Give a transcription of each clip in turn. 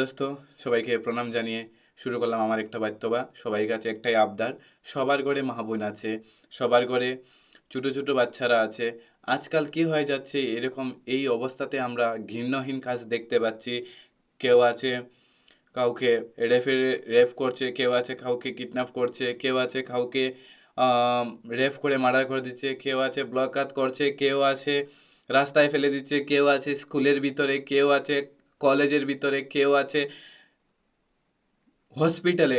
দোস্ত, সবাইকে প্রণাম জানিয়ে শুরু করলাম আমার একটা বার্তবা সবাই কাছে একটাই আবদার, সবার ঘরে মা বোন আছে, সবার ঘরে ছোটো ছোটো বাচ্চারা আছে। আজকাল কি হয়ে যাচ্ছে, এরকম এই অবস্থাতে আমরা ঘৃণ্যহীন কাজ দেখতে পাচ্ছি। কেউ আছে কাউকে রেফে, রেফ করছে, কেউ আছে কাউকে কিডন্যাপ করছে, কেউ আছে কাউকে রেফ করে মার্ডার করে দিচ্ছে, কেউ আছে ব্লকাত করছে, কেউ আছে রাস্তায় ফেলে দিচ্ছে, কেউ আছে স্কুলের ভিতরে, কেউ আছে কলেজের ভিতরে কেউ আছে হসপিটালে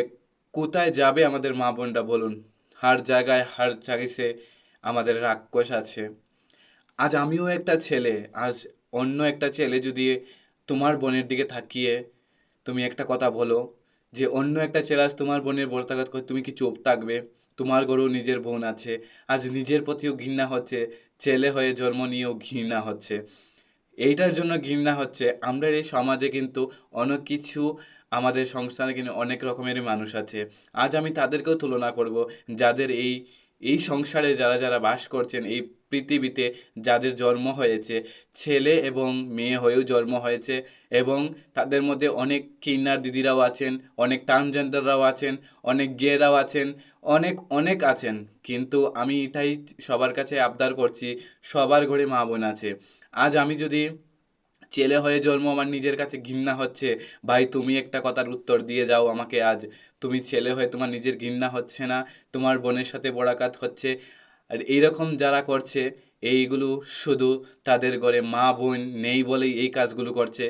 কোথায় যাবে আমাদের মা বোনরা বলুন? হার জায়গায় হার জায়গায় আমাদের রাক্ষস আছে। আজ আমিও একটা ছেলে, আজ অন্য একটা ছেলে যদি তোমার বোনের দিকে থাকিয়ে তুমি একটা কথা বলো যে, অন্য একটা ছেলে আজ তোমার বোনের বর্তাঘাত করে তুমি কি চুপ থাকবে? তোমার গরু নিজের বোন আছে, আজ নিজের প্রতিও ঘৃণা হচ্ছে, ছেলে হয়ে জন্ম নিয়েও ঘৃণা হচ্ছে। এইটার জন্য ঘৃণা হচ্ছে। আমরা এই সমাজে কিন্তু অনেক কিছু আমাদের সংস্থানে কিন্তু অনেক রকমের মানুষ আছে। আজ আমি তাদেরকেও তুলনা করব যাদের এই এই সংসারে যারা যারা বাস করছেন এই পৃথিবীতে যাদের জন্ম হয়েছে, ছেলে এবং মেয়ে হয়েও জন্ম হয়েছে এবং তাদের মধ্যে অনেক কিন্নার দিদিরাও আছেন, অনেক ট্রান্সজেন্ডাররাও আছেন, অনেক গেরাও আছেন অনেক অনেক আছেন। কিন্তু আমি এটাই সবার কাছে আবদার করছি, সবার ঘরে মা বোন আছে। আজ আমি যদি ছেলে হয়ে জন্ম আমার নিজের কাছে ঘৃণা হচ্ছে, ভাই তুমি একটা কথার উত্তর দিয়ে যাও আমাকে আজ। তুমি ছেলে হয়ে তোমার নিজের ঘৃণা হচ্ছে না, তোমার বোনের সাথে বড়াকাত হচ্ছে। আর এইরকম যারা করছে, এইগুলো শুধু তাদের ঘরে মা বোন নেই বলেই এই কাজগুলো করছে।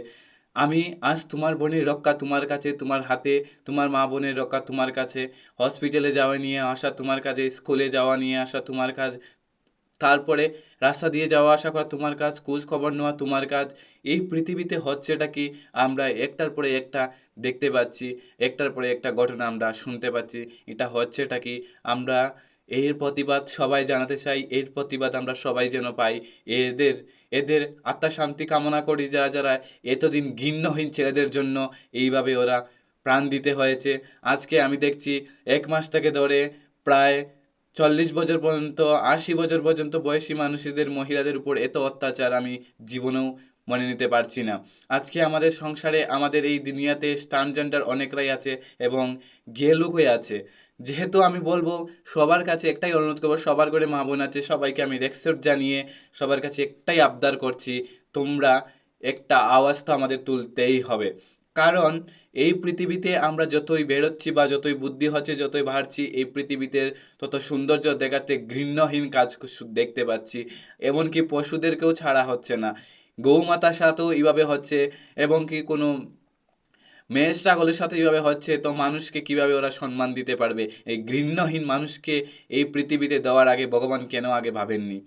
আমি আজ তোমার বোনের রক্ষা তোমার কাছে, তোমার হাতে, তোমার মা বোনের রক্ষা তোমার কাছে হসপিটালে যাওয়া নিয়ে আসা তোমার কাছে স্কুলে যাওয়া নিয়ে আসা তোমার কাজ, তারপরে রাস্তা দিয়ে যাওয়া আসা করা তোমার কাজ, খোঁজ খবর নেওয়া তোমার কাজ, এই পৃথিবীতে হচ্ছেটা কি আমরা একটার পরে একটা দেখতে পাচ্ছি, একটার পরে একটা ঘটনা আমরা শুনতে পাচ্ছি, এটা হচ্ছেটা কি আমরা এর প্রতিবাদ সবাই জানাতে চাই, এর প্রতিবাদ আমরা সবাই যেন পাই। এদের এদের আত্মা শান্তি কামনা করি যারা যারা এতদিন ঘিন্নহীন ছেলেদের জন্য এইভাবে ওরা প্রাণ দিতে হয়েছে। আজকে আমি দেখছি এক মাস থেকে ধরে প্রায় চল্লিশ বছর পর্যন্ত, আশি বছর পর্যন্ত বয়সী মানুষদের, মহিলাদের উপর এত অত্যাচার আমি জীবনেও মনে নিতে পারছি না। আজকে আমাদের সংসারে, আমাদের এই দুনিয়াতে ট্রান্সজেন্ডার অনেকরাই আছে এবং গেলুক হয়ে আছে। যেহেতু আমি বলব সবার কাছে একটাই অনুরোধ করব, সবার করে মা বোন আছে, সবাইকে আমি রেসপেক্ট জানিয়ে সবার কাছে একটাই আবদার করছি, তোমরা একটা আওয়াজ তো আমাদের তুলতেই হবে। কারণ এই পৃথিবীতে আমরা যতই বেরোচ্ছি বা যতই বুদ্ধি হচ্ছে, যতই বাড়ছি, এই পৃথিবীতে তত সৌন্দর্য দেখাতে ঘৃণ্যহীন কাজ দেখতে পাচ্ছি। এমনকি পশুদেরকেও ছাড়া হচ্ছে না। গৌমাতার সাথেও এইভাবে হচ্ছে, এবং কি কোনো মেষ ছাগলের সাথে এইভাবে হচ্ছে, তো মানুষকে কীভাবে ওরা সম্মান দিতে পারবে? এই ঘৃণ্যহীন মানুষকে এই পৃথিবীতে দেওয়ার আগে ভগবান কেন আগে ভাবেননি?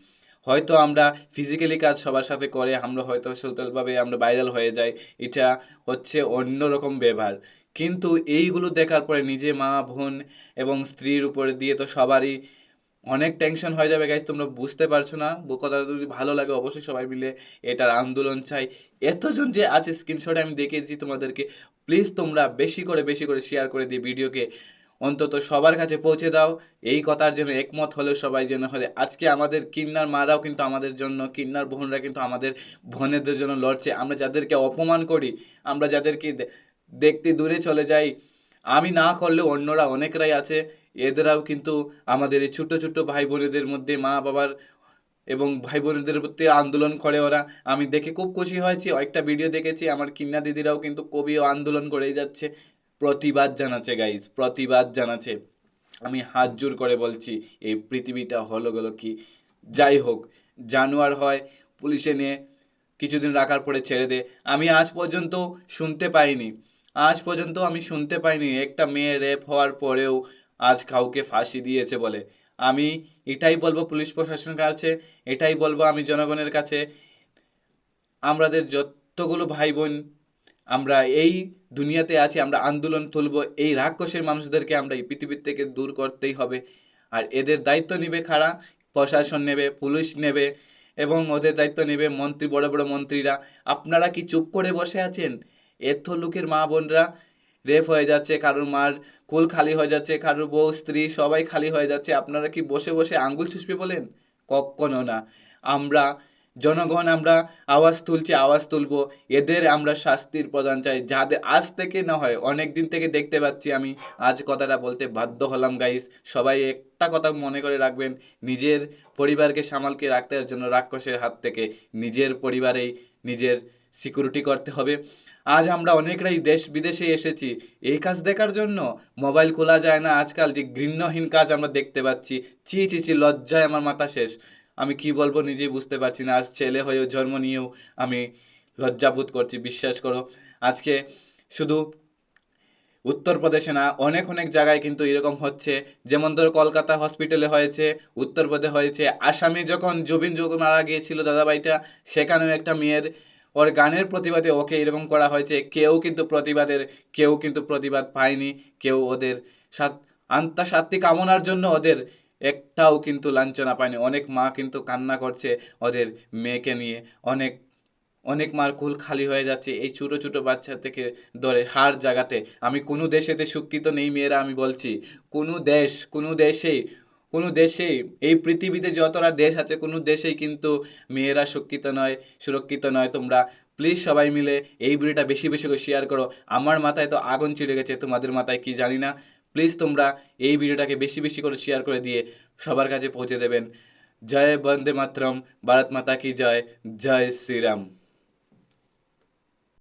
হয়তো আমরা ফিজিক্যালি কাজ সবার সাথে করে, আমরা হয়তো সোশ্যালভাবে আমরা ভাইরাল হয়ে যাই, এটা হচ্ছে অন্যরকম ব্যবহার। কিন্তু এইগুলো দেখার পরে নিজে মা, বোন এবং স্ত্রীর উপরে দিয়ে তো সবারই অনেক টেনশন হয়ে যাবে। গাইজ তোমরা বুঝতে পারছ না? কথাটা যদি ভালো লাগে, অবশ্যই সবাই মিলে এটার আন্দোলন চাই। এতজন যে আছে স্ক্রিনশটে আমি দেখেছি তোমাদেরকে। প্লিজ তোমরা বেশি করে বেশি করে শেয়ার করে দিয়ে ভিডিওকে অন্তত সবার কাছে পৌঁছে দাও। এই কথার জন্য একমত হলে সবাই যেন হলে। আজকে আমাদের কিন্নার মারাও কিন্তু আমাদের জন্য, কিন্নার বোনরা কিন্তু আমাদের বোনেদের জন্য লড়ছে। আমরা যাদেরকে অপমান করি, আমরা যাদেরকে দেখতে দূরে চলে যাই, আমি না করলেও অন্যরা অনেকরাই আছে। এদেরাও কিন্তু আমাদের এই ছোটো ছোটো ভাই বোনেদের মধ্যে মা বাবার এবং ভাই বোনদের প্রতি আন্দোলন করে ওরা। আমি দেখে খুব খুশি হয়েছি একটা ভিডিও দেখেছি। আমার কিন্না দিদিরাও কিন্তু কবি আন্দোলন করেই যাচ্ছে। প্রতিবাদ জানাচ্ছে গাইজ প্রতিবাদ জানাচ্ছে। আমি হাত জোর করে বলছি, এই পৃথিবীটা হলো গেলো কি? যাই হোক, জানোয়ার হয়, পুলিশে নিয়ে কিছুদিন রাখার পরে ছেড়ে দে। আমি আজ পর্যন্ত শুনতে পাইনি। আজ পর্যন্ত আমি শুনতে পাইনি। একটা মেয়ে রেপ হওয়ার পরেও আজ কাউকে ফাঁসি দিয়েছে বলে। আমি এটাই বলব পুলিশ প্রশাসনের কাছে, এটাই বলব আমি জনগণের কাছে। আমাদের যতগুলো ভাই বোন আমরা এই দুনিয়াতে আছি, আমরা আন্দোলন তুলব, এই রাক্ষসের মানুষদেরকে আমরা এই পৃথিবীর থেকে দূর করতেই হবে। আর এদের দায়িত্ব নেবে খাড়া প্রশাসন নেবে, পুলিশ নেবে, এবং ওদের দায়িত্ব নেবে মন্ত্রী, বড় বড় মন্ত্রীরা। আপনারা কি চুপ করে বসে আছেন? এত লোকের মা বোনরা রেপ হয়ে যাচ্ছে, কারোর মার কুল খালি হয়ে যাচ্ছে, কারোর বউ, স্ত্রী সবাই খালি হয়ে যাচ্ছে। আপনারা কি বসে বসে আঙ্গুল চুষবে বলেন? কখনো না। আমরা, জনগণ, আমরা আওয়াজ তুলছি, আওয়াজ তুলবো। এদের আমরা শাস্তির প্রদান চাই। যাদের আজ থেকে না হয়, অনেক দিন থেকে দেখতে পাচ্ছি আমি, আজ কথাটা বলতে বাধ্য হলাম গাইস সবাই একটা কথা মনে করে রাখবেন, নিজের পরিবারকে সামালকে রাখতে জন্য, রাক্ষসের হাত থেকে নিজের পরিবারেই নিজের সিকিউরিটি করতে হবে। আজ আমরা অনেকরাই দেশ বিদেশে এসেছি। এই কাজ দেখার জন্য মোবাইল খোলা যায় না আজকাল যে ঘৃণ্যহীন কাজ আমরা দেখতে পাচ্ছি। চি চি চি লজ্জায় আমার মাথা শেষ। আমি কি বলব নিজেই বুঝতে পারছি না। আজ ছেলে হয়েও জন্ম নিয়েও আমি লজ্জাবোধ করছি, বিশ্বাস করো। আজকে শুধু উত্তরপ্রদেশে না, অনেক অনেক জায়গায় কিন্তু এরকম হচ্ছে। যেমন ধরো কলকাতা হসপিটালে হয়েছে, উত্তরপ্রদেশে হয়েছে। আসামে যখন জুবিন যখন মারা গিয়েছিল দাদাভাইটা, সেখানেও একটা মেয়ের ওর গানের প্রতিবাদে ওকে এরকম করা হয়েছে। কেউ কিন্তু প্রতিবাদের, কেউ কিন্তু প্রতিবাদ পায়নি। কেউ ওদের সাত আত্মশান্তি কামনার জন্য ওদের একটাও কিন্তু লাঞ্ছনা পায়নি। অনেক মা কিন্তু কান্না করছে ওদের মেয়েকে নিয়ে। অনেক অনেক মার কুল খালি হয়ে যাচ্ছে। এই ছোটো ছোটো বাচ্চা থেকে ধরে হার জাগাতে। আমি কোনো দেশেতে শিক্ষিত নেই মেয়েরা, আমি বলছি। কোনো দেশ, কোনো দেশেই কোনো দেশেই, এই পৃথিবীতে যতটা দেশ আছে, কোনো দেশেই কিন্তু মেয়েরা শিক্ষিত নয়, সুরক্ষিত নয়। তোমরা প্লিজ সবাই মিলে এই ভিডিওটা বেশি বেশি করে শেয়ার করো। আমার মাথায় তো আগুন চিড়ে গেছে, তোমাদের মাথায় কি জানি না। প্লিজ তোমরা এই ভিডিওটাকে বেশি বেশি করে শেয়ার করে দিয়ে সবার কাছে পৌঁছে দেবেন। জয় বন্দে মাতরম, ভারত মাতা কি জয়? জয় শ্রীরাম।